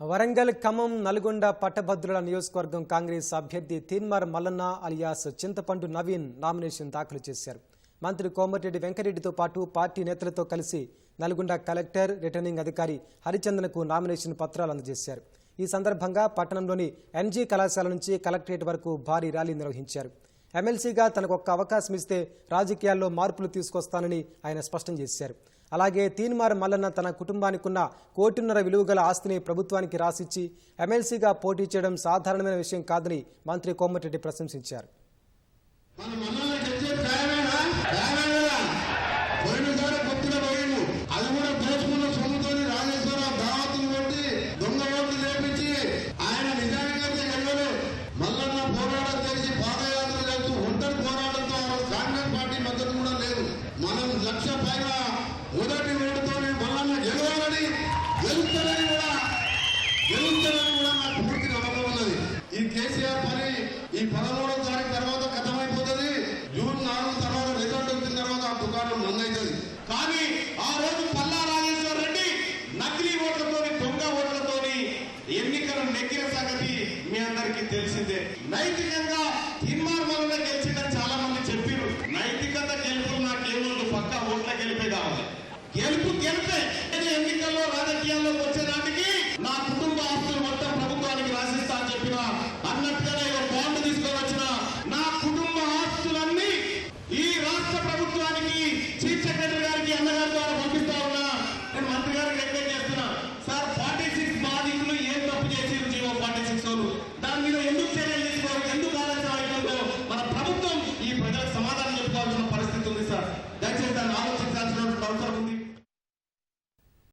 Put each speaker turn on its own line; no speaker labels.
వరంగల్ ఖమ్మం నల్గొండ పట్టభద్రుల నియోజకవర్గం కాంగ్రెస్ అభ్యర్థి తీన్మార్ మల్లన్న అలియాస్ చింతపండు నవీన్ నామినేషన్ దాఖలు చేశారు. మంత్రి కోమటిరెడ్డి వెంకరెడ్డితో పాటు పార్టీ నేతలతో కలిసి నల్గొండ కలెక్టర్ రిటర్నింగ్ అధికారి హరిచందన్కు నామినేషన్ పత్రాలు అందజేశారు. ఈ సందర్భంగా పట్టణంలోని ఎన్జీ కళాశాల నుంచి కలెక్టరేట్ వరకు భారీ ర్యాలీ నిర్వహించారు. ఎమ్మెల్సీగా తనకు ఒక్క అవకాశం ఇస్తే రాజకీయాల్లో మార్పులు తీసుకొస్తానని ఆయన స్పష్టం చేశారు. అలాగే తీన్మార్ మల్లన్న తన కుటుంబానికున్న కోటిన్నర విలువగల ఆస్తిని ప్రభుత్వానికి రాసిచ్చి ఎమ్మెల్సీగా పోటీ చేయడం సాధారణమైన విషయం కాదని మంత్రి కోమటిరెడ్డి ప్రశంసించారు.
మొదటి ఓటుతోని మల్లన్న గెలవాలని గెలుస్తానని కూడా గెలుస్తానని కూడా నాకు పూర్తి నమ్మకం ఉన్నది. ఈ కేసీఆర్ పని ఈ పదమూడవ తారీఖు తర్వాత కథమైపోతుంది. జూన్ నాలుగు తర్వాత రిజల్ట్ వచ్చిన తర్వాత ఆ దుకాణం మందవుతుంది కానీ ఆ రోజు పల్లా రాజేశ్వర రెడ్డి నకిలీ ఓట్లతోని దొంగ ఓట్లతోని ఎన్నికలు నెగ్గిన సంగతి మీ అందరికీ తెలిసిందే. నైతికంగా తీర్మానం చెప్పేదాన్ని గెలుపు గెలిపే ఎన్నికల్లో రాజ దయచేసి దాన్ని ఆలోచించాల్సినటువంటి అవసరం ఉంది.